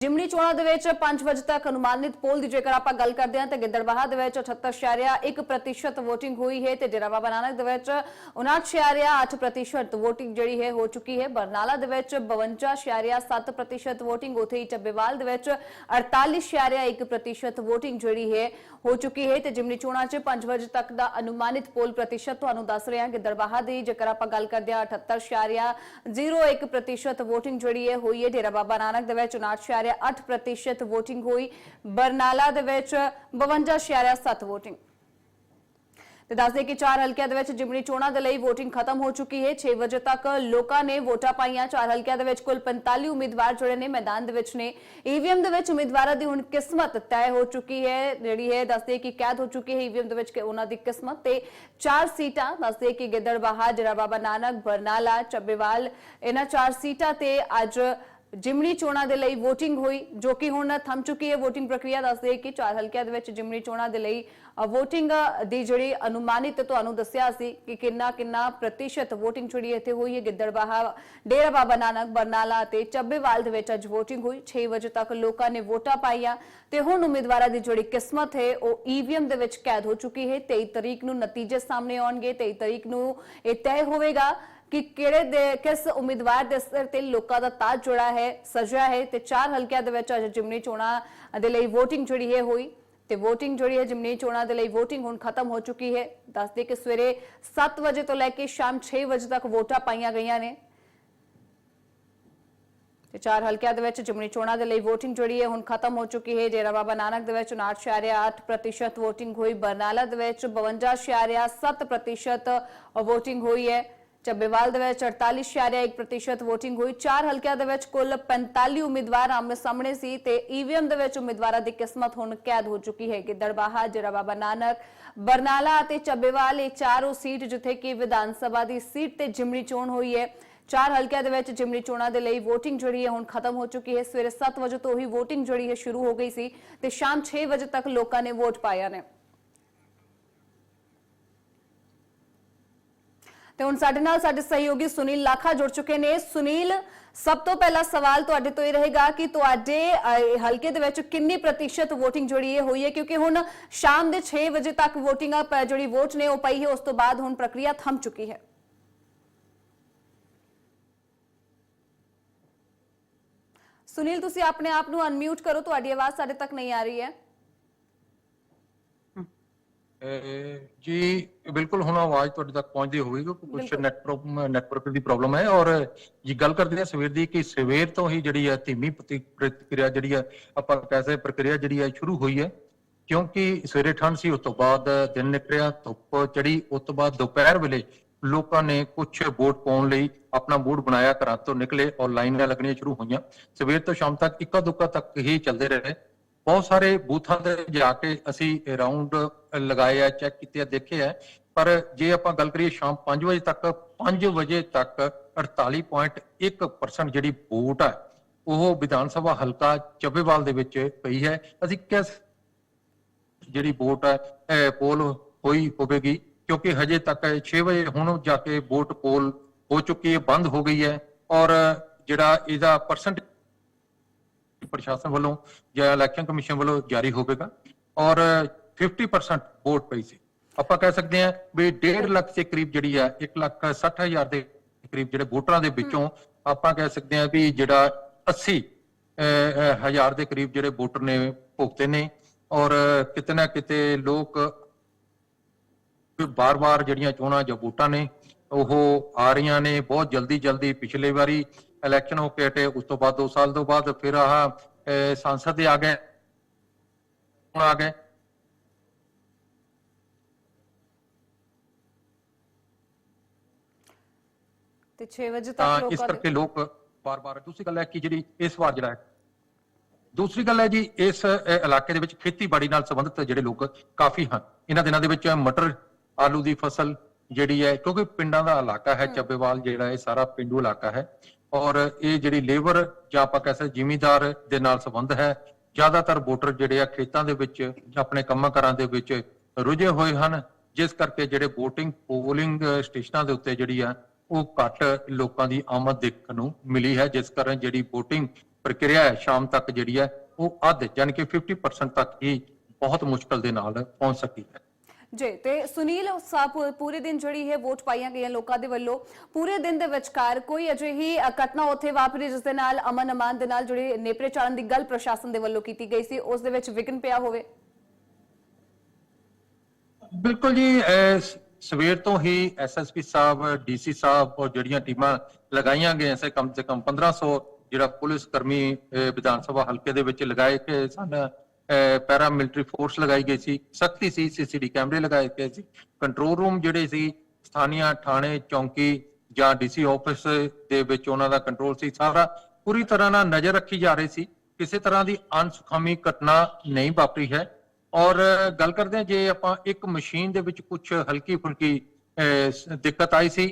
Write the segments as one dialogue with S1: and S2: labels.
S1: ਜਿਮਨੀ ਚੋਣਾਂ ਦੇ ਵਿੱਚ 5 ਵਜੇ ਤੱਕ ਅਨੁਮਾਨਿਤ ਪੋਲ ਦੀ ਜੇਕਰ ਆਪਾਂ ਗੱਲ ਕਰਦੇ ਹਾਂ ਤੇ ਗਿੱਦੜਬਾਹਾ ਦੇ ਵਿੱਚ 78.1% VOTING ਹੋਈ ਹੈ ਤੇ ਡੇਰਾ ਬਾਬਾ ਨਾਨਕ ਦੇ ਵਿੱਚ 59.8% VOTING ਜਿਹੜੀ ਹੈ ਹੋ ਚੁੱਕੀ ਹੈ। ਬਰਨਾਲਾ ਦੇ ਵਿੱਚ 52.7% VOTING, ਉਥੇ ਹੀ ਚੱਬੇਵਾਲ ਦੇ ਵਿੱਚ 48.1% VOTING ਜਿਹੜੀ ਹੈ ਹੋ ਚੁੱਕੀ ਹੈ ਤੇ ਜਿਮਨੀ ਚੋਣਾਂ 'ਚ 5 ਵਜੇ ਤੱਕ ਦਾ ਅਨੁਮਾਨਿਤ ਪੋਲ ਪ੍ਰਤੀਸ਼ਤ ਤੁਹਾਨੂੰ ਦੱਸ ਰਹੇ ਹਾਂ। ਗਿੱਦੜਬਾਹਾ ਦੀ ਜੇਕਰ ਆਪਾਂ ਗੱਲ ਕਰਦੇ ਹਾਂ 78.01% VOTING ਜਿਹੜੀ ਹੈ ਹੋਈ ਹੈ। ਡੇਰਾ ਬਾਬਾ ਨਾਨਕ ਦੇ ਵਿੱਚ 59.8% VOTING ਹੋਈ। ਬਰਨਾਲਾ ਦੇ ਵਿੱਚ 52.7 VOTING ਤੇ ਦੱਸਦੇ ਕਿ ਚਾਰ ਹਲਕਿਆਂ ਦੇ ਵਿੱਚ ਜਿਮਨੀ ਚੋਣਾਂ ਦੇ ਲਈ VOTING ਖਤਮ ਹੋ ਚੁੱਕੀ ਹੈ। 6 ਵਜੇ ਤੱਕ ਲੋਕਾਂ ਨੇ ਵੋਟਾਂ ਪਾਈਆਂ। ਚਾਰ ਹਲਕਿਆਂ ਦੇ ਵਿੱਚ ਕੁੱਲ 45 ਉਮੀਦਵਾਰ ਜਿਹੜੇ ਨੇ। ਮੈਦਾਨ ਦੇ ਵਿੱਚ ਨੇ। ਈਵੀਐਮ ਦੇ ਵਿੱਚ ਉਮੀਦਵਾਰਾਂ ਦੀ ਹੁਣ ਕਿਸਮਤ ਤੈਅ ਹੋ ਚੁੱਕੀ ਹੈ। ਜਿਹੜੀ ਹੈ, ਦੱਸਦੇ ਕਿ ਕੈਦ ਹੋ ਚੁੱਕੀ ਹੈ ਈਵੀਐਮ ਦੇ ਵਿੱਚ ਕਿ ਉਹਨਾਂ ਦੀ ਕਿਸਮਤ। ਤੇ ਚਾਰ ਸੀਟਾਂ, ਦੱਸਦੇ ਕਿ ਗਿੱਦੜਬਾਹਾ ਡੇਰਾ ਬਾਬਾ ਨਾਨਕ, ਬਰਨਾਲਾ, ਚੱਬੇਵਾਲ, ਇਹਨਾਂ ਚਾਰ ਸੀਟਾਂ ਤੇ ਅੱਜ ਜਿਮਨੀ ਚੋਣਾਂ ਦੇ ਲਈ VOTING ਹੋਈ, ਜੋ ਕਿ ਹੁਣ ਥੰਮ ਚੁੱਕੀ ਹੈ। VOTING ਪ੍ਰਕਿਰਿਆ ਦੱਸਦੇ ਕਿ ਚਾਰ ਹਲਕਿਆਂ ਦੇ ਵਿੱਚ ਜਿਮਨੀ ਚੋਣਾਂ ਦੇ ਲਈ VOTING ਦੀ ਜਿਹੜੀ ਅਨੁਮਾਨਿਤ ਤੁਹਾਨੂੰ ਦੱਸਿਆ ਸੀ ਕਿ ਕਿੰਨਾ ਕਿੰਨਾ ਪ੍ਰਤੀਸ਼ਤ VOTING ਜਿਹੜੀ ਇੱਥੇ ਹੋਈ ਹੈ ਗਿੱਦੜਬਾਹਾ ਡੇਰਾ ਬਾਬਾ ਨਾਨਕ, ਬਰਨਾਲਾ ਤੇ ਚੱਬੇਵਾਲ ਦੇ ਵਿੱਚ ਅੱਜ VOTING ਹੋਈ। 6 ਵਜੇ ਤੱਕ ਲੋਕਾਂ ਨੇ ਵੋਟਾਂ ਪਾਈਆਂ ਤੇ ਹੁਣ ਉਮੀਦਵਾਰਾਂ ਦੀ ਜਿਹੜੀ ਕਿਸਮਤ ਹੈ, ਉਹ ਈਵੀਐਮ ਦੇ ਵਿੱਚ ਕੈਦ ਹੋ ਚੁੱਕੀ ਹੈ। 23 ਤਰੀਕ ਨੂੰ ਨਤੀਜੇ ਸਾਹਮਣੇ ਆਉਣਗੇ। 23 ਤਰੀਕ ਨੂੰ ਇਹ ਤੈਅ ਹੋਵੇਗਾ ਕਿ ਕਿਹੜੇ ਦੇ ਕਿਸ ਉਮੀਦਵਾਰ ਦੇ ਸਿਰ ਤੇ ਲੋਕਾਂ ਦਾ ਤਾਜ ਜੁੜਾ ਹੈ, ਸਜਿਆ ਹੈ ਤੇ ਚਾਰ ਹਲਕਿਆਂ ਦੇ ਵਿੱਚ ਅੱਜ ਜਿਮਨੀ ਚੋਣਾਂ ਦੇ ਲਈ VOTING ਜਿਹੜੀ ਹੈ ਹੋਈ। ਤੇ VOTING ਜਿਹੜੀ ਹੈ ਜਿਮਨੀ ਚੋਣਾਂ ਦੇ ਲਈ VOTING ਹੁਣ ਖਤਮ ਹੋ ਚੁੱਕੀ ਹੈ। ਦੱਸਦੇ ਕਿ ਸਵੇਰੇ 7 ਵਜੇ ਤੋਂ ਲੈ ਕੇ ਸ਼ਾਮ 6 ਵਜੇ ਤੱਕ ਵੋਟਾਂ ਪਾਈਆਂ ਗਈਆਂ ਨੇ। ਤੇ ਚਾਰ ਹਲਕਿਆਂ ਦੇ ਵਿੱਚ ਜਿਮਨੀ ਚੋਣਾਂ ਦੇ ਲਈ VOTING ਜਿਹੜੀ ਹੈ ਹੁਣ ਖਤਮ ਹੋ ਚੁੱਕੀ ਹੈ। ਡੇਰਾ ਬਾਬਾ ਨਾਨਕ ਦੇ ਵਿੱਚ 59.8% VOTING ਹੋਈ। ਬਰਨਾਲਾ ਦੇ ਵਿੱਚ 52.7% VOTING ਹੋਈ ਹੈ। ਚੱਬੇਵਾਲ ਦੇ ਵਿੱਚ 48.1% VOTING ਹੋਈ, ਚਾਰ ਹਲਕਿਆਂ ਦੇ ਵਿੱਚ ਕੁੱਲ 45 ਉਮੀਦਵਾਰ ਆਮਨੇ ਸਾਹਮਣੇ ਸੀ ਤੇ ਈਵੀਐਮ ਦੇ ਵਿੱਚ ਉਮੀਦਵਾਰਾਂ ਦੀ ਕਿਸਮਤ ਹੁਣ ਕੈਦ ਹੋ ਚੁੱਕੀ ਹੈ। ਕਿ ਗਿੱਦੜਬਾਹਾ, ਜਰਾ ਬਾਬਾ ਨਾਨਕ, ਬਰਨਾਲਾ ਅਤੇ ਚੱਬੇਵਾਲ, ਇਹ ਚਾਰੋਂ ਸੀਟ ਜਿੱਥੇ ਕਿ ਵਿਧਾਨ ਸਭਾ ਦੀ ਸੀਟ ਤੇ ਜਿਮਨੀ ਚੋਣ ਹੋਈ ਹੈ। ਚਾਰ ਹਲਕਿਆਂ ਦੇ ਵਿੱਚ ਜਿਮਨੀ ਚੋਣਾਂ ਦੇ ਲਈ VOTING ਜਿਹੜੀ ਹੈ ਹੁਣ ਖਤਮ ਹੋ ਚੁੱਕੀ ਹੈ। ਸਵੇਰੇ 7 ਵਜੇ ਤੋਂ ਹੀ VOTING ਜਿਹੜੀ ਹੈ ਸ਼ੁਰੂ ਹੋ ਗਈ ਸੀ ਤੇ ਸ਼ਾਮ 6 ਵਜੇ ਤੱਕ ਲੋਕਾਂ ਨੇ ਵੋਟ ਪਾਇਆ ਨੇ। ਤੇ ਹੁਣ ਸਾਡੇ ਨਾਲ ਸਾਡੇ ਸਹਿਯੋਗੀ ਸੁਨੀਲ ਲਾਖਾ ਜੁੜ ਚੁੱਕੇ ਨੇ। ਸੁਨੀਲ, ਸਭ ਤੋਂ ਪਹਿਲਾ ਸਵਾਲ ਤੁਹਾਡੇ ਤੋਂ ਇਹ ਰਹੇਗਾ ਕਿ ਤੁਹਾਡੇ ਹਲਕੇ ਦੇ ਵਿੱਚ ਕਿੰਨੀ ਪ੍ਰਤੀਸ਼ਤ VOTING ਜਿਹੜੀ ਇਹ ਹੋਈ ਹੈ? ਕਿਉਂਕਿ ਹੁਣ ਸ਼ਾਮ ਦੇ 6 ਵਜੇ ਤੱਕ VOTING ਅਪ ਜਿਹੜੀ ਵੋਟ ਨੇ ਉਹ ਪਈ ਹੈ, ਉਸ ਤੋਂ ਬਾਅਦ ਹੁਣ ਪ੍ਰਕਿਰਿਆ ਥੰਮ ਚੁੱਕੀ ਹੈ। ਸੁਨੀਲ, ਤੁਸੀਂ ਆਪਣੇ ਆਪ ਨੂੰ ਅਨਮਿਊਟ ਕਰੋ, ਤੁਹਾਡੀ ਆਵਾਜ਼ ਸਾਡੇ ਤੱਕ ਨਹੀਂ ਆ ਰਹੀ ਹੈ।
S2: ਜੀ ਬਿਲਕੁਲ ਹੁਣ ਆਵਾਜ਼ ਤੁਹਾਡੇ ਤੱਕ ਪਹੁੰਚਦੀ ਹੋਵੇਗੀ ਕਿਉਂਕਿ ਕੁਝ ਨੈਟਵਰਕ ਨੈਟਵਰਕ ਦੀ ਪ੍ਰੋਬਲਮ ਹੈ ਔਰ ਜੀ ਗੱਲ ਕਰਦੇ ਹਾਂ ਸਵੇਰ ਦੀ ਕਿ ਸਵੇਰ ਤੋਂ ਹੀ ਜਿਹੜੀ ਹੈ ਧੀਮੀ ਪ੍ਰਤੀ- ਪ੍ਰਤੀਕਿਰਿਆ ਜਿਹੜੀ ਹੈ ਆਪਾਂ ਕੈਸੇ ਪ੍ਰਕਿਰਿਆ ਜਿਹੜੀ ਹੈ ਸ਼ੁਰੂ ਹੋਈ ਹੈ। ਕਿਉਂਕਿ ਸਵੇਰੇ ਠੰਡ ਸੀ ਉਸ ਤੋਂ ਬਾਅਦ ਦਿਨ ਨਿਕਲਿਆ ਧੁੱਪ ਚੜੀ ਉਸ ਤੋਂ ਬਾਅਦ ਦੁਪਹਿਰ ਵੇਲੇ ਲੋਕਾਂ ਨੇ ਕੁਝ ਵੋਟ ਪਾਉਣ ਲਈ ਆਪਣਾ ਵੋਟ ਬਣਾਇਆ ਘਰਾਂ ਤੋਂ ਨਿਕਲੇ ਔਰ ਲਾਈਨਾਂ ਲੱਗਣੀਆਂ ਸ਼ੁਰੂ ਹੋਈਆਂ। ਸਵੇਰ ਤੋਂ ਸ਼ਾਮ ਤੱਕ ਇੱਕਾ ਦੁੱਕਾ ਤੱਕ ਹੀ ਚੱਲਦੇ ਰਹੇ। ਬਹੁਤ ਸਾਰੇ ਬੂਥਾਂ ਤੇ ਜਾ ਕੇ ਅਸੀਂ ਰਾਉਂਡ ਲਗਾਏ ਆ ਚੈੱਕ ਕੀਤੇ ਆ, ਦੇਖੇ ਆ। ਪਰ ਜੇ ਆਪਾਂ ਗੱਲ ਕਰੀਏ ਸ਼ਾਮ 5 ਵਜੇ ਤੱਕ 5 ਵਜੇ ਤੱਕ 48.1% ਜਿਹੜੀ ਵੋਟ ਹੈ ਉਹ ਵਿਧਾਨ ਸਭਾ ਹਲਕਾ ਚੱਬੇਵਾਲ ਦੇ ਵਿੱਚ ਪਈ ਹੈ। ਅਸੀਂ ਕਿਸ ਜਿਹੜੀ ਵੋਟ ਹੈ ਇਹ ਪੋਲ ਹੋਈ ਹੋਵੇਗੀ, ਕਿਉਂਕਿ ਹਜੇ ਤੱਕ 6 ਵਜੇ ਹੁਣ ਜਾ ਕੇ ਵੋਟ ਪੋਲ ਹੋ ਚੁੱਕੀ ਹੈ, ਬੰਦ ਹੋ ਗਈ ਹੈ। ਔਰ ਜਿਹੜਾ ਇਹਦਾ ਪਰਸੈਂਟ ਪ੍ਰਸ਼ਾਸਨ ਵੱਲੋਂ ਜਾਂ ਇਲੈਕਸ਼ਨ ਕਮਿਸ਼ਨ ਵੱਲੋਂ ਜਾਰੀ ਹੋਵੇਗਾ ਔਰ 50% ਵੋਟ ਪਈ ਸੀ। ਆਪਾਂ ਕਹਿ ਸਕਦੇ ਹਾਂ ਵੀ 1.5 ਲੱਖ ਦੇ ਕਰੀਬ ਜਿਹੜੀ ਹੈ 1 ਲੱਖ 60 ਦੇ ਕਰੀਬ ਜਿਹੜੇ ਵੋਟਰਾਂ ਦੇ ਵਿੱਚੋਂ ਆਪਾਂ ਕਹਿ ਸਕਦੇ ਹਾਂ ਵੀ ਜਿਹੜਾ 80 ਹਜ਼ਾਰ ਦੇ ਕਰੀਬ ਜਿਹੜੇ ਵੋਟਰ ਨੇ ਭੁਗਤੇ ਨੇ ਔਰ ਕਿਤੇ ਨਾ ਕਿਤੇ ਲੋਕ ਬਾਰ-ਬਾਰ ਜਿਹੜੀਆਂ ਚੋਣਾਂ ਜਾਂ ਵੋਟਾਂ ਨੇ ਉਹ ਆ ਰਹੀਆਂ ਨੇ, ਬਹੁਤ ਜਲਦੀ ਜਲਦੀ ਪਿਛਲੇ ਵਾਰੀ ਇਲੈਕਸ਼ਨ ਹੋ ਕੇ ਹਟੇ ਉਸ ਤੋਂ ਬਾਅਦ 2 ਸਾਲ ਤੋਂ ਬਾਅਦ ਫਿਰ ਆਹ ਸੰਸਦ ਦੇ ਆ ਗਏ। ਹੁਣ ਆ ਗਏ।
S1: ਤੇ 6 ਵਜੇ ਤੱਕ
S2: ਇਸ
S1: ਲੋਕਾਂ ਦੇ
S2: ਕਰਕੇ ਲੋਕ ਬਾਰ-ਬਾਰ ਦੂਸਰੀ ਗੱਲ ਹੈ ਕਿ ਜਿਹੜੀ ਇਸ ਵਾਰ ਜਿਹੜਾ ਹੈ ਦੂਸਰੀ ਗੱਲ ਹੈ ਜੀ ਇਸ ਇਲਾਕੇ ਦੇ ਵਿੱਚ ਖੇਤੀਬਾੜੀ ਨਾਲ ਸੰਬੰਧਿਤ ਜਿਹੜੇ ਲੋਕ ਕਾਫੀ ਹਨ। ਇਹਨਾਂ ਦਿਨਾਂ ਦੇ ਵਿੱਚ ਮਟਰ ਆਲੂ ਦੀ ਫਸਲ ਜਿਹੜੀ ਹੈ ਕਿਉਂਕਿ ਪਿੰਡਾਂ ਦਾ ਇਲਾਕਾ ਹੈ ਚੱਬੇਵਾਲ ਜਿਹੜਾ ਇਹ ਸਾਰਾ ਪਿੰਡੂ ਇਲਾਕਾ ਹੈ ਔਰ ਇਹ ਜਿਹੜੀ ਲੇਬਰ ਜਾਂ ਆਪਾਂ ਕਹਿ ਸਕਦੇ ਜ਼ਿਮੀਦਾਰ ਦੇ ਨਾਲ ਸੰਬੰਧ ਹੈ, ਜ਼ਿਆਦਾਤਰ ਵੋਟਰ ਜਿਹੜੇ ਆ ਖੇਤਾਂ ਦੇ ਵਿੱਚ ਆਪਣੇ ਕੰਮਾਂ ਕਾਰਾਂ ਦੇ ਵਿੱਚ ਰੁਝੇ ਹੋਏ ਹਨ, ਜਿਸ ਕਰਕੇ ਜਿਹੜੇ VOTING ਪੋਲਿੰਗ ਸਟੇਸ਼ਨਾਂ ਦੇ ਉੱਤੇ ਜਿਹੜੀ ਆ, ਉਹ ਘੱਟ ਲੋਕਾਂ ਦੀ ਆਮਦ ਦੇਖਣ ਨੂੰ ਮਿਲੀ ਹੈ, ਜਿਸ ਕਾਰਨ ਜਿਹੜੀ VOTING ਪ੍ਰਕਿਰਿਆ ਹੈ ਸ਼ਾਮ ਤੱਕ ਜਿਹੜੀ ਹੈ, ਉਹ ਅੱਧ ਯਾਨੀ ਕਿ 50% ਤੱਕ ਹੀ ਬਹੁਤ ਮੁਸ਼ਕਲ ਦੇ ਨਾਲ ਪਹੁੰਚ ਸਕੀ ਹੈ।
S1: ਜੀ, ਤੇ ਸੁਨੀਲ ਸਾਹਿਬ ਪੂਰੇ ਦਿਨ ਜਿਹੜੀ ਹੈ ਵੋਟ ਪਾਈਆਂ ਗਈਆਂ ਲੋਕਾਂ ਦੇ ਵੱਲੋਂ, ਪੂਰੇ ਦਿਨ ਦੇ ਵਿਚਕਾਰ ਕੋਈ ਅਜਿਹੀ ਘਟਨਾ ਉੱਥੇ ਵਾਪਰੀ ਜਿਸ ਦੇ ਨਾਲ ਅਮਨ ਅਮਾਨ ਦੇ ਨਾਲ ਜਿਹੜੀ ਨੇਪਰੇ ਚਾੜਨ ਦੀ ਗੱਲ ਪ੍ਰਸ਼ਾਸਨ ਦੇ ਵੱਲੋਂ ਕੀਤੀ ਗਈ ਸੀ, ਉਸ ਦੇ ਵਿੱਚ ਵਿਘਨ ਪਿਆ ਹੋਵੇ।
S2: ਬਿਲਕੁਲ ਜੀ ਸਵੇਰ ਤੋਂ ਹੀ ਐਸਐਸਪੀ ਸਾਹਿਬ ਡੀਸੀ ਸਾਹਿਬ ਔਰ ਜਿਹੜੀਆਂ ਟੀਮਾਂ ਲਗਾਈਆਂ ਗਈਆਂ ਸੀ, ਕਮ ਸੇ ਕਮ 1500 ਜਿਹੜਾ ਪੁਲਿਸ ਕਰਮੀ ਵਿਧਾਨ ਸਭਾ ਹਲਕੇ ਦੇ ਵਿੱਚ ਲਗਾਏ ਗਏ ਸਨ। ਪੈਰਾ ਮਿਲਟਰੀ ਫੋਰਸ ਲਗਾਈ ਗਈ ਸੀ ਸਖਤੀ ਸੀ ਸੀਸੀਟੀ ਕੈਮਰੇ ਲਗਾਏ ਗਏ ਸੀ। ਕੰਟਰੋਲ ਰੂਮ ਜਿਹੜੇ ਸੀ ਸਥਾਨੀय ਥਾਣੇ ਚੌਂਕੀ ਜਾਂ ਡੀਸੀ ਆਫਿਸ ਦੇ ਵਿੱਚ ਉਹਨਾਂ ਦਾ ਕੰਟਰੋਲ ਸੀ। ਸਾਰਾ ਪੂਰੀ ਤਰ੍ਹਾਂ ਨਾਲ ਨਜ਼ਰ ਰੱਖੀ ਜਾ ਰਹੀ ਸੀ। ਕਿਸੇ ਤਰ੍ਹਾਂ ਦੀ ਅਨਸੁਖਾਮੀ ਘਟਨਾ ਨਹੀਂ ਵਾਪਰੀ ਹੈ। ਔਰ ਗੱਲ ਕਰਦੇ ਹਾਂ ਜੇ ਆਪਾਂ ਇੱਕ ਮਸ਼ੀਨ ਦੇ ਵਿੱਚ ਕੁਝ ਹਲਕੀ ਫੁਲਕੀ ਅਹ, ਦਿੱਕਤ ਆਈ ਸੀ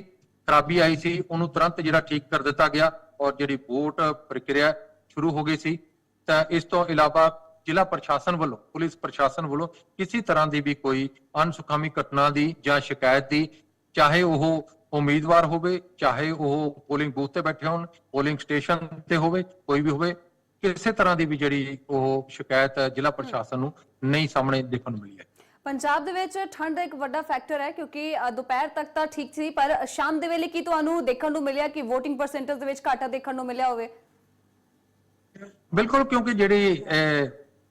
S2: ਖਰਾਬੀ ਆਈ ਸੀ ਉਹਨੂੰ ਤੁਰੰਤ ਜਿਹੜਾ ਠੀਕ ਕਰ ਦਿੱਤਾ ਗਿਆ ਔਰ ਜਿਹੜੀ ਵੋਟ ਪ੍ਰਕਿਰਿਆ ਸ਼ੁਰੂ ਹੋ ਗਈ ਸੀ। ਤਾਂ ਇਸ ਤੋਂ ਇਲਾਵਾ ਜ਼ਿਲ੍ਹਾ ਪ੍ਰਸ਼ਾਸਨ ਵੱਲੋਂ ਪੁਲਿਸ ਪ੍ਰਸ਼ਾਸਨ ਵੱਲੋਂ ਕਿਸੇ ਤਰ੍ਹਾਂ ਦੀ ਵੀ ਕੋਈ ਅਨਸੁਖਾਮੀ ਘਟਨਾ ਦੀ ਜਾਂ ਸ਼ਿਕਾਇਤ ਦੀ ਚਾਹੇ ਉਹ ਉਮੀਦਵਾਰ ਹੋਵੇ ਚਾਹੇ ਉਹ ਪੋਲਿੰਗ ਬੂਥ ਤੇ ਬੈਠੇ ਹੋਣ ਪੋਲਿੰਗ ਸਟੇਸ਼ਨ ਤੇ ਹੋਵੇ ਕੋਈ ਵੀ ਹੋਵੇ ਕਿਸੇ ਤਰ੍ਹਾਂ ਦੀ ਵੀ ਜਿਹੜੀ ਉਹ ਸ਼ਿਕਾਇਤ ਜ਼ਿਲ੍ਹਾ ਪ੍ਰਸ਼ਾਸਨ ਨੂੰ ਨਹੀਂ ਸਾਹਮਣੇ ਦੇਖਣ ਨੂੰ ਮਿਲੀ ਹੈ।
S1: ਪੰਜਾਬ ਦੇ ਵਿੱਚ ਠੰਡ ਇੱਕ ਵੱਡਾ ਫੈਕਟਰ ਹੈ ਕਿਉਂਕਿ ਦੁਪਹਿਰ ਤੱਕ ਤਾਂ ਠੀਕ ਸੀ ਪਰ ਸ਼ਾਮ ਦੇ ਵੇਲੇ ਕੀ ਤੁਹਾਨੂੰ ਦੇਖਣ ਨੂੰ ਮਿਲਿਆ ਕਿ VOTING ਪਰਸੈਂਟੇਜ ਦੇ ਵਿੱਚ ਘਾਟਾ ਦੇਖਣ ਨੂੰ ਮਿਲਿਆ ਹੋਵੇ?
S2: ਬਿਲਕੁਲ ਕਿਉਂਕਿ ਜਿਹੜੀ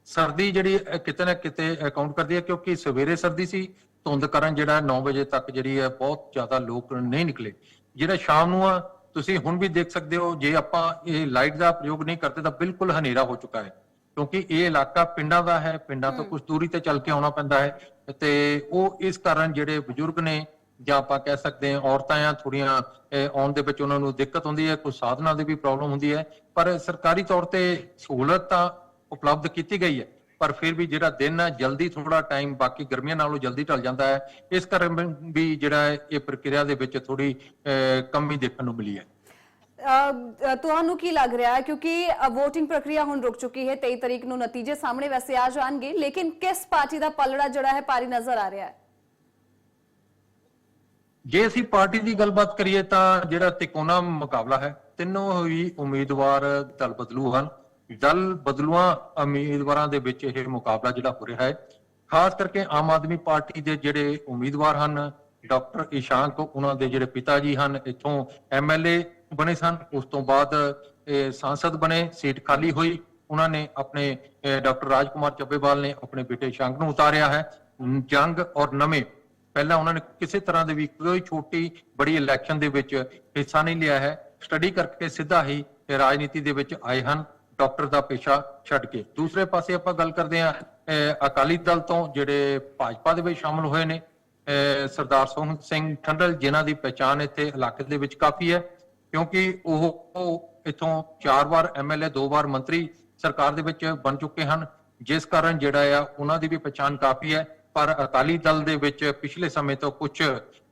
S2: ਸਰਦੀ ਜਿਹੜੀ ਕਿਤੇ ਨਾ ਕਿਤੇ ਅਕਾਊਂਟ ਕਰਦੀ ਹੈ ਕਿਉਂਕਿ ਸਵੇਰੇ ਸਰਦੀ ਸੀ ਧੁੰਦ ਕਾਰਨ ਜਿਹੜਾ 9 ਵਜੇ ਤੱਕ ਜਿਹੜੀ ਹੈ ਬਹੁਤ ਜ਼ਿਆਦਾ ਲੋਕ ਨਹੀਂ ਨਿਕਲੇ। ਜਿਹੜਾ ਸ਼ਾਮ ਨੂੰ ਆ ਤੁਸੀਂ ਹੁਣ ਵੀ ਦੇਖ ਸਕਦੇ ਹੋ ਜੇ ਆਪਾਂ ਇਹ ਲਾਈਟ ਦਾ ਪ੍ਰਯੋਗ ਨਹੀਂ ਕਰਦੇ ਤਾਂ ਬਿਲਕੁਲ ਹਨੇਰਾ ਹੋ ਚੁੱਕਾ ਹੈ। ਕਿਉਂਕਿ ਇਹ ਇਲਾਕਾ ਪਿੰਡਾਂ ਦਾ ਹੈ ਪਿੰਡਾਂ ਤੋਂ ਕੁਝ ਦੂਰੀ ਤੇ ਚੱਲ ਕੇ ਆਉਣਾ ਪੈਂਦਾ ਹੈ ਤੇ ਉਹ ਇਸ ਕਾਰਨ ਜਿਹੜੇ ਬਜ਼ੁਰਗ ਨੇ ਜਾਂ ਆਪਾਂ ਕਹਿ ਸਕਦੇ ਹਾਂ ਔਰਤਾਂ ਆ ਥੋੜੀਆਂ ਆਉਣ ਦੇ ਵਿੱਚ ਉਹਨਾਂ ਨੂੰ ਦਿੱਕਤ ਹੁੰਦੀ ਹੈ ਕੁਝ ਸਾਧਨਾਂ ਦੀ ਵੀ ਪ੍ਰੋਬਲਮ ਹੁੰਦੀ ਹੈ। ਪਰ ਸਰਕਾਰੀ ਤੌਰ ਤੇ ਸਹੂਲਤ ਤਾਂ ਉਪਲਬਧ ਕੀਤੀ ਗਈ ਹੈ। ਪਰ ਫਿਰ ਵੀ ਜਿਹੜਾ ਦਿਨ ਹੈ ਜਲਦੀ ਥੋੜਾ ਟਾਈਮ ਬਾਕੀ ਗਰਮੀਆਂ ਨਾਲੋਂ ਜਲਦੀ ਢਲ ਜਾਂਦਾ ਹੈ। ਇਸ ਕਾਰਨ ਵੀ ਜਿਹੜਾ ਇਹ ਪ੍ਰਕਿਰਿਆ ਦੇ ਵਿੱਚ ਥੋੜੀ ਕਮੀ ਦੇਖਣ ਨੂੰ ਮਿਲੀ ਹੈ।
S1: ਤੁਹਾਨੂੰ ਕੀ ਲੱਗ ਰਿਹਾ ਹੈ? ਕਿਉਂਕਿ VOTING ਪ੍ਰਕਿਰਿਆ ਹੁਣ ਰੁਕ ਚੁੱਕੀ ਹੈ 23 ਤਰੀਕ ਨੂੰ ਨਤੀਜੇ ਸਾਹਮਣੇ ਵੈਸੇ ਆ ਜਾਣਗੇ ਲੇਕਿਨ ਕਿਸ ਪਾਰਟੀ ਦਾ ਪਲੜਾ ਜਿਹੜਾ ਹੈ ਭਾਰੀ ਨਜ਼ਰ ਆ ਰਿਹਾ ਹੈ?
S2: ਜੇ ਅਸੀਂ ਪਾਰਟੀ ਦੀ ਗੱਲਬਾਤ ਕਰੀਏ ਤਾਂ ਜਿਹੜਾ ਤਿਕੋਨਾ ਮੁਕਾਬਲਾ ਹੈ ਤਿੰਨੋਂ ਹੀ ਉਮੀਦਵਾਰ ਦਲ ਬਦਲੂ ਹਨ। ਦਲ ਬਦਲੂਆਂ ਉਮੀਦਵਾਰਾਂ ਦੇ ਵਿੱਚ ਇਹ ਮੁਕਾਬਲਾ ਜਿਹੜਾ ਹੋ ਰਿਹਾ ਹੈ। ਖਾਸ ਕਰਕੇ ਆਮ ਆਦਮੀ ਪਾਰਟੀ ਦੇ ਜਿਹੜੇ ਉਮੀਦਵਾਰ ਹਨ ਡਾਕਟਰ ਇਸ਼ਾਂਕ ਉਹਨਾਂ ਦੇ ਜਿਹੜੇ ਪਿਤਾ ਜੀ ਹਨ ਇੱਥੋਂ ਐਮਐਲਏ ਬਣੇ ਸਨ। ਉਸ ਤੋਂ ਬਾਅਦ ਇਹ ਸਾਂਸਦ ਬਣੇ ਸੀਟ ਖਾਲੀ ਹੋਈ। ਉਹਨਾਂ ਨੇ ਆਪਣੇ ਅਹ, ਡਾਕਟਰ ਰਾਜਕੁਮਾਰ ਚੱਬੇਵਾਲ ਨੇ ਆਪਣੇ ਬੇਟੇ ਇਸ਼ਾਂਕ ਨੂੰ ਉਤਾਰਿਆ ਹੈ। ਜੰਗ ਔਰ ਨਵੇਂ ਪਹਿਲਾਂ ਉਹਨਾਂ ਨੇ ਕਿਸੇ ਤਰ੍ਹਾਂ ਦੇ ਵੀ ਕੋਈ ਛੋਟੀ ਬੜੀ ਇਲੈਕਸ਼ਨ ਦੇ ਵਿੱਚ ਹਿੱਸਾ ਨਹੀਂ ਲਿਆ ਹੈ। ਸਟੱਡੀ ਕਰਕੇ ਸਿੱਧਾ ਹੀ ਇਹ ਰਾਜਨੀਤੀ ਦੇ ਵਿੱਚ ਆਏ ਹਨ। ਡਾਕਟਰ ਦਾ ਪੇਸ਼ਾ ਛੱਡ ਕੇ। ਦੂਸਰੇ ਪਾਸੇ ਆਪਾਂ ਗੱਲ ਕਰਦੇ ਹਾਂ ਅਕਾਲੀ ਦਲ ਤੋਂ ਜਿਹੜੇ ਭਾਜਪਾ ਦੇ ਵਿੱਚ ਸ਼ਾਮਲ ਹੋਏ ਨੇ ਸਰਦਾਰ ਸੋਹਣ ਸਿੰਘ ਠੰਡਲ, ਜਿਨ੍ਹਾਂ ਦੀ ਪਛਾਣ ਇੱਥੇ ਇਲਾਕੇ ਦੇ ਵਿੱਚ ਕਾਫੀ ਹੈ, ਕਿਉਂਕਿ ਉਹ ਉਹ ਇੱਥੋਂ ਚਾਰ ਵਾਰ ਐਮਐਲਏ ਦੋ ਵਾਰ ਮੰਤਰੀ ਸਰਕਾਰ ਦੇ ਵਿੱਚ ਬਣ ਚੁੱਕੇ ਹਨ। ਜਿਸ ਕਾਰਨ ਜਿਹੜਾ ਆ, ਉਹਨਾਂ ਦੀ ਵੀ ਪਛਾਣ ਕਾਫੀ ਹੈ। ਪਰ ਅਕਾਲੀ ਦਲ ਦੇ ਵਿੱਚ ਪਿਛਲੇ ਸਮੇਂ ਤੋਂ ਕੁਝ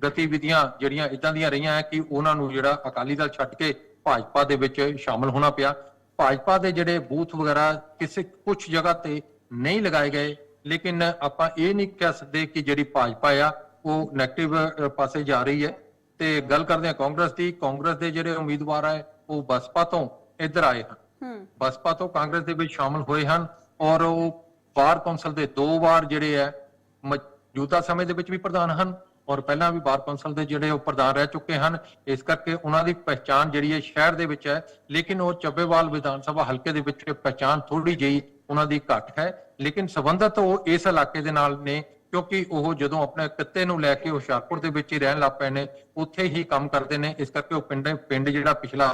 S2: ਗਤੀਵਿਧੀਆਂ ਜਿਹੜੀਆਂ ਇਦਾਂ ਦੀਆਂ ਰਹੀਆਂ ਹੈ ਕਿ ਉਹਨਾਂ ਨੂੰ ਜਿਹੜਾ ਅਕਾਲੀ ਦਲ ਛੱਡ ਕੇ ਭਾਜਪਾ ਦੇ ਵਿੱਚ ਸ਼ਾਮਲ ਹੋਣਾ ਪਿਆ। ਭਾਜਪਾ ਦੇ ਜਿਹੜੇ ਬੂਥ ਵਗੈਰਾ ਕਿਸੇ ਕੁਝ ਜਗ੍ਹਾ ਤੇ ਨਹੀਂ ਲਗਾਏ ਗਏ ਲੇਕਿਨ ਆਪਾਂ ਇਹ ਨਹੀਂ ਕਹਿ ਸਕਦੇ ਕਿ ਜਿਹੜੀ ਭਾਜਪਾ ਆ ਉਹ ਨੈਗੇਟਿਵ ਪਾਸੇ ਜਾ ਰਹੀ ਹੈ। ਤੇ ਗੱਲ ਕਰਦੇ ਹਾਂ ਕਾਂਗਰਸ ਦੀ ਕਾਂਗਰਸ ਦੇ ਜਿਹੜੇ ਉਮੀਦਵਾਰ ਹੈ ਉਹ ਬਸਪਾ ਤੋਂ ਇੱਧਰ ਆਏ ਹਨ। ਬਸਪਾ ਤੋਂ ਕਾਂਗਰਸ ਦੇ ਵਿੱਚ ਸ਼ਾਮਲ ਹੋਏ ਹਨ ਔਰ ਉਹ ਬਾਰ ਕੌਂਸਲ ਦੇ ਦੋ ਵਾਰ ਜਿਹੜੇ ਹੈ ਮੌਜੂਦਾ ਸਮੇਂ ਦੇ ਵਿੱਚ ਵੀ ਪ੍ਰਧਾਨ ਹਨ। ਔਰ ਪਹਿਲਾਂ ਵੀ ਬਾਰ ਕੌਂਸਲ ਦੇ ਜਿਹੜੇ ਉਹ ਪ੍ਰਧਾਨ ਰਹਿ ਚੁੱਕੇ ਹਨ, ਇਸ ਕਰਕੇ ਉਹਨਾਂ ਦੀ ਪਛਾਣ ਜਿਹੜੀ ਹੈ ਸ਼ਹਿਰ ਦੇ ਵਿੱਚ ਹੈ, ਲੇਕਿਨ ਉਹ ਚੱਬੇਵਾਲ ਵਿਧਾਨ ਸਭਾ ਹਲਕੇ ਦੇ ਵਿੱਚ ਪਛਾਣ ਥੋੜੀ ਜਿਹੀ ਉਹਨਾਂ ਦੀ ਘੱਟ ਹੈ, ਲੇਕਿਨ ਸੰਬੰਧਤ ਉਹ ਇਸ ਇਲਾਕੇ ਦੇ ਨਾਲ ਨੇ, ਕਿਉਂਕਿ ਉਹ ਜਦੋਂ ਆਪਣੇ ਕਿੱਤੇ ਨੂੰ ਲੈ ਕੇ ਹੁਸ਼ਿਆਰਪੁਰ ਦੇ ਵਿੱਚ ਹੀ ਰਹਿਣ ਲੱਗ ਪਏ ਨੇ, ਉੱਥੇ ਹੀ ਕੰਮ ਕਰਦੇ ਨੇ, ਇਸ ਕਰਕੇ ਉਹ ਪਿੰਡ ਪਿੰਡ ਜਿਹੜਾ ਪਿਛਲਾ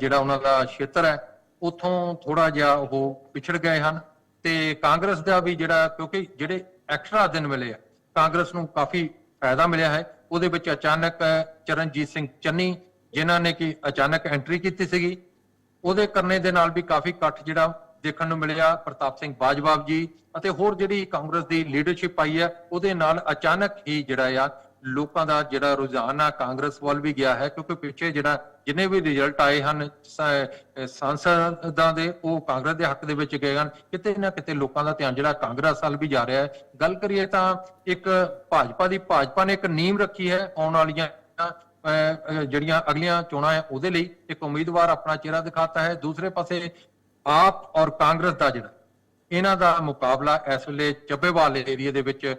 S2: ਜਿਹੜਾ ਉਹਨਾਂ ਦਾ ਖੇਤਰ ਹੈ, ਉਥੋਂ ਥੋੜਾ ਜਿਹਾ ਉਹ ਪਿਛੜ ਗਏ ਹਨ ਤੇ ਕਾਂਗਰਸ ਦਾ ਵੀ ਜਿਹੜਾ, ਕਿਉਂਕਿ ਜਿਹੜੇ ਐਕਸਟਰਾ ਦਿਨ ਮਿਲੇ ਆ, ਕਾਂਗਰਸ ਨੂੰ ਕਾਫੀ ਫਾਇਦਾ ਮਿਲਿਆ ਹੈ। ਉਹਦੇ ਵਿੱਚ ਅਚਾਨਕ ਚਰਨਜੀਤ ਸਿੰਘ ਚੰਨੀ, ਜਿਨ੍ਹਾਂ ਨੇ ਕਿ ਅਚਾਨਕ ਐਂਟਰੀ ਕੀਤੀ ਸੀਗੀ। ਉਹਦੇ ਕਰਨੇ ਦੇ ਨਾਲ ਵੀ ਕਾਫੀ ਇਕੱਠ ਜਿਹੜਾ ਦੇਖਣ ਨੂੰ ਮਿਲਿਆ ਪ੍ਰਤਾਪ ਸਿੰਘ ਬਾਜਵਾ ਜੀ ਅਤੇ ਹੋਰ ਜਿਹੜੀ ਕਾਂਗਰਸ ਦੀ ਲੀਡਰਸ਼ਿਪ ਆਈ ਹੈ, ਉਹਦੇ ਨਾਲ ਅਚਾਨਕ ਹੀ ਜਿਹੜਾ ਆ ਲੋਕਾਂ ਦਾ ਜਿਹੜਾ ਰੁਝਾਨ ਆ ਕਾਂਗਰਸ ਵੱਲ ਵੀ ਗਿਆ ਹੈ ਕਿਉਂਕਿ ਪਿੱਛੇ ਜਿਹੜਾ ਜਿੰਨੇ ਵੀ ਰਿਜ਼ਲਟ ਆਏ ਹਨ ਸ- ਦੇ ਉਹ ਕਾਂਗਰਸ ਦੇ ਹੱਕ ਦੇ ਵਿੱਚ ਗਏ ਹਨ। ਕਿਤੇ ਨਾ ਕਿਤੇ ਲੋਕਾਂ ਦਾ ਧਿਆਨ ਜਿਹੜਾ ਕਾਂਗਰਸ ਵੱਲ ਵੀ ਜਾ ਰਿਹਾ ਹੈ। ਗੱਲ ਕਰੀਏ ਤਾਂ ਇੱਕ ਭਾਜਪਾ ਦੀ ਭਾਜਪਾ ਨੇ ਇੱਕ ਨੀਮ ਰੱਖੀ ਹੈ ਆਉਣ ਵਾਲੀਆਂ ਅਹ, ਜਿਹੜੀਆਂ ਅਗਲੀਆਂ ਚੋਣਾਂ ਹੈ ਉਹਦੇ ਲਈ ਇੱਕ ਉਮੀਦਵਾਰ ਆਪਣਾ ਚਿਹਰਾ ਦਿਖਾਤਾ ਹੈ। ਦੂਸਰੇ ਪਾਸੇ ਆਪ ਔਰ ਕਾਂਗਰਸ ਦਾ ਜਿਹੜਾ ਇਹਨਾਂ ਦਾ ਮੁਕਾਬਲਾ ਇਸ ਵੇਲੇ ਚੱਬੇਵਾਲ ਏਰੀਆ ਦੇ ਵਿੱਚ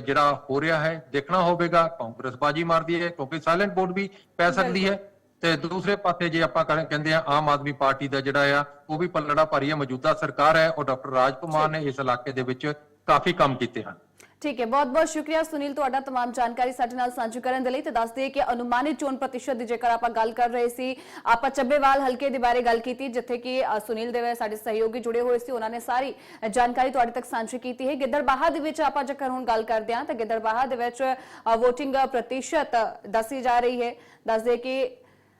S2: ਜਿਹੜਾ ਹੋ ਰਿਹਾ ਹੈ ਦੇਖਣਾ ਹੋਵੇਗਾ ਕਾਂਗਰਸ ਬਾਜੀ ਮਾਰਦੀ ਹੈ ਕਿਉਂਕਿ ਸਾਇਲੈਂਟ ਵੋਟ ਵੀ ਪੈ ਸਕਦੀ ਹੈ। ਤੇ ਦੂਸਰੇ ਪਾਸੇ ਜੇ ਆਪਾਂ ਕਹਿੰਦੇ ਆ ਆਮ ਆਦਮੀ ਪਾਰਟੀ ਦਾ ਜਿਹੜਾ ਆ ਉਹ ਵੀ ਪੱਲੜਾ ਭਾਰੀ ਹੈ ਮੌਜੂਦਾ ਸਰਕਾਰ ਹੈ ਔਰ ਡਾਕਟਰ ਰਾਜ ਕੁਮਾਰ ਨੇ ਇਸ ਇਲਾਕੇ ਦੇ ਵਿੱਚ ਕਾਫੀ ਕੰਮ ਕੀਤੇ ਹਨ।
S1: ਠੀਕ ਹੈ ਬਹੁਤ ਬਹੁਤ ਸ਼ੁਕਰੀਆ ਸੁਨੀਲ ਤੁਹਾਡਾ तमाम ਜਾਣਕਾਰੀ ਸਾਡੇ ਨਾਲ ਸਾਂਝੀ ਕਰਨ ਦੇ ਲਈ ਤੇ ਦੱਸ ਦਈਏ ਕਿ ਅਨੁਮਾਨਿਤ ਚੋਣ ਪ੍ਰਤੀਸ਼ਤ ਦੀ ਜੇਕਰ ਆਪਾਂ ਗੱਲ ਕਰ ਰਹੇ ਸੀ ਆਪਾਂ ਚੱਬੇਵਾਲ ਹਲਕੇ ਦੇ ਬਾਰੇ ਗੱਲ ਕੀਤੀ ਜਿੱਥੇ ਕਿ ਅ, ਸੁਨੀਲ ਦੇ ਵਿੱਚ ਸਾਡੇ ਸਹਿਯੋਗੀ ਜੁੜੇ ਹੋਏ ਸੀ ਉਹਨਾਂ ਨੇ ਸਾਰੀ ਜਾਣਕਾਰੀ ਤੁਹਾਡੇ ਤੱਕ ਸਾਂਝੀ ਕੀਤੀ ਹੈ ਗਿੱਦੜਬਾਹਾ ਦੇ ਵਿੱਚ ਆਪਾਂ ਜੇਕਰ ਹੁਣ ਗੱਲ ਕਰਦੇ ਹਾਂ ਤਾਂ ਗਿੱਦੜਬਾਹਾ ਦੇ ਵਿੱਚ VOTING ਪ੍ਰਤੀਸ਼ਤ ਦੱਸੀ ਜਾ ਰਹੀ ਹੈ ਦੱਸ ਦਈਏ ਕਿ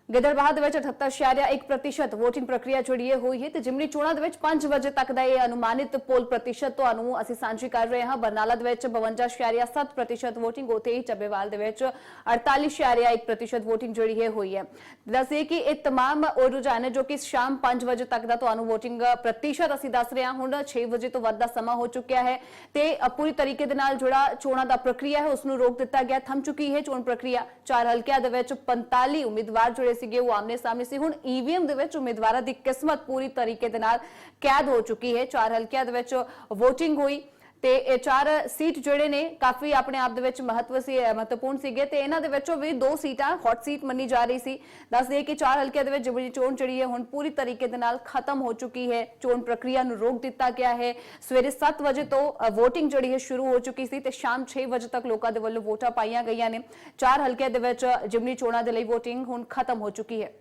S1: ਗਿੱਦੜਬਾਹਾ ਦੇ ਵਿੱਚ 78.1% VOTING ਪ੍ਰਕਿਰਿਆ ਜਿਹੜੀ ਹੈ ਹੋਈ ਹੈ ਤੇ ਜਿਮਨੀ ਚੋਣਾਂ ਦੇ ਵਿੱਚ 5 ਵਜੇ ਤੱਕ ਦਾ ਇਹ ਅਨੁਮਾਨਿਤ ਪੋਲ ਪ੍ਰਤੀਸ਼ਤ ਤੁਹਾਨੂੰ ਅਸੀਂ ਸਾਂਝੀ ਕਰ ਰਹੇ ਹਾਂ ਬਰਨਾਲਾ ਦੇ ਵਿੱਚ 52.7% VOTING ਉਥੇ ਹੀ ਚੱਬੇਵਾਲ ਦੇ ਵਿੱਚ 48.1% VOTING ਜਿਹੜੀ ਹੈ ਹੋਈ ਹੈ ਦੱਸਿਏ ਕਿ ਇਹ तमाम ਉਹ ਰੁਝਾਨ ਹੈ ਜੋ ਕਿ ਸ਼ਾਮ 5 ਵਜੇ ਤੱਕ ਦਾ ਤੁਹਾਨੂੰ VOTING ਪ੍ਰਤੀਸ਼ਤ ਅਸੀਂ ਦੱਸ ਰਹੇ ਹਾਂ ਹੁਣ 6 ਵਜੇ ਤੋਂ ਵੱਧ ਦਾ ਸਮਾਂ ਹੋ ਚੁੱਕਿਆ ਹੈ ਤੇ ਅ, ਪੂਰੀ ਤਰੀਕੇ ਦੇ ਨਾਲ ਜਿਹੜਾ ਚੋਣਾਂ ਦਾ ਪ੍ਰਕਿਰਿਆ ਹੈ ਉਸ ਨੂੰ ਰੋਕ ਦਿੱਤਾ ਗਿਆ ਥੰਮ ਚੁੱਕੀ ਹੈ ਚੋਣ ਪ੍ਰਕਿਰਿਆ ਚਾਰ ਹਲਕਿਆਂ ਦੇ ਵਿੱਚ 45 ਉਮੀਦਵਾਰ ਜਿਹੜੇ ਸੀਗੇ, ਉਹ ਆਮਨੇ ਸਾਹਮਣੇ ਸੀ। ਹੁਣ ਈਵੀਐਮ ਦੇ ਵਿੱਚ ਉਮੀਦਵਾਰਾਂ ਦੀ ਕਿਸਮਤ ਪੂਰੀ ਤਰੀਕੇ ਦੇ ਨਾਲ ਕੈਦ ਹੋ ਚੁੱਕੀ ਹੈ। ਚਾਰ ਹਲਕਿਆਂ ਦੇ ਵਿੱਚ VOTING ਹੋਈ। ਤੇ ਇਹ ਚਾਰ ਸੀਟ ਜਿਹੜੇ ਨੇ ਕਾਫੀ ਆਪਣੇ ਆਪ ਦੇ ਵਿੱਚ ਮਹੱਤਵ ਸੀ ਮਹੱਤਵਪੂਰਨ ਸੀਗੇ ਤੇ ਇਹਨਾਂ ਦੇ ਵਿੱਚੋਂ ਵੀ ਦੋ ਸੀਟਾਂ ਹੌਟ ਸੀਟ ਮੰਨੀ ਜਾ ਰਹੀ ਸੀ। ਦੱਸ ਦਈਏ ਕਿ ਚਾਰ ਹਲਕਿਆਂ ਦੇ ਵਿੱਚ ਜਿਹੜੀ ਚੋਣ ਜਿਹੜੀ ਹੈ ਹੁਣ ਪੂਰੀ ਤਰੀਕੇ ਦੇ ਨਾਲ ਖਤਮ ਹੋ ਚੁੱਕੀ ਹੈ। ਚੋਣ ਪ੍ਰਕਿਰਿਆ ਨੂੰ ਰੋਕ ਦਿੱਤਾ ਗਿਆ ਹੈ। ਸਵੇਰੇ 7 ਵਜੇ ਤੋਂ VOTING ਜਿਹੜੀ ਹੈ ਸ਼ੁਰੂ ਹੋ ਚੁੱਕੀ ਸੀ ਤੇ ਸ਼ਾਮ 6 ਵਜੇ ਤੱਕ ਲੋਕਾਂ ਦੇ ਵੱਲੋਂ ਵੋਟਾਂ ਪਾਈਆਂ ਗਈਆਂ ਨੇ। ਚਾਰ ਹਲਕਿਆਂ ਦੇ ਵਿੱਚ ਜਿਮਨੀ ਚੋਣਾਂ ਦੇ ਲਈ VOTING ਹੁਣ ਖਤਮ ਹੋ ਚੁੱਕੀ ਹੈ।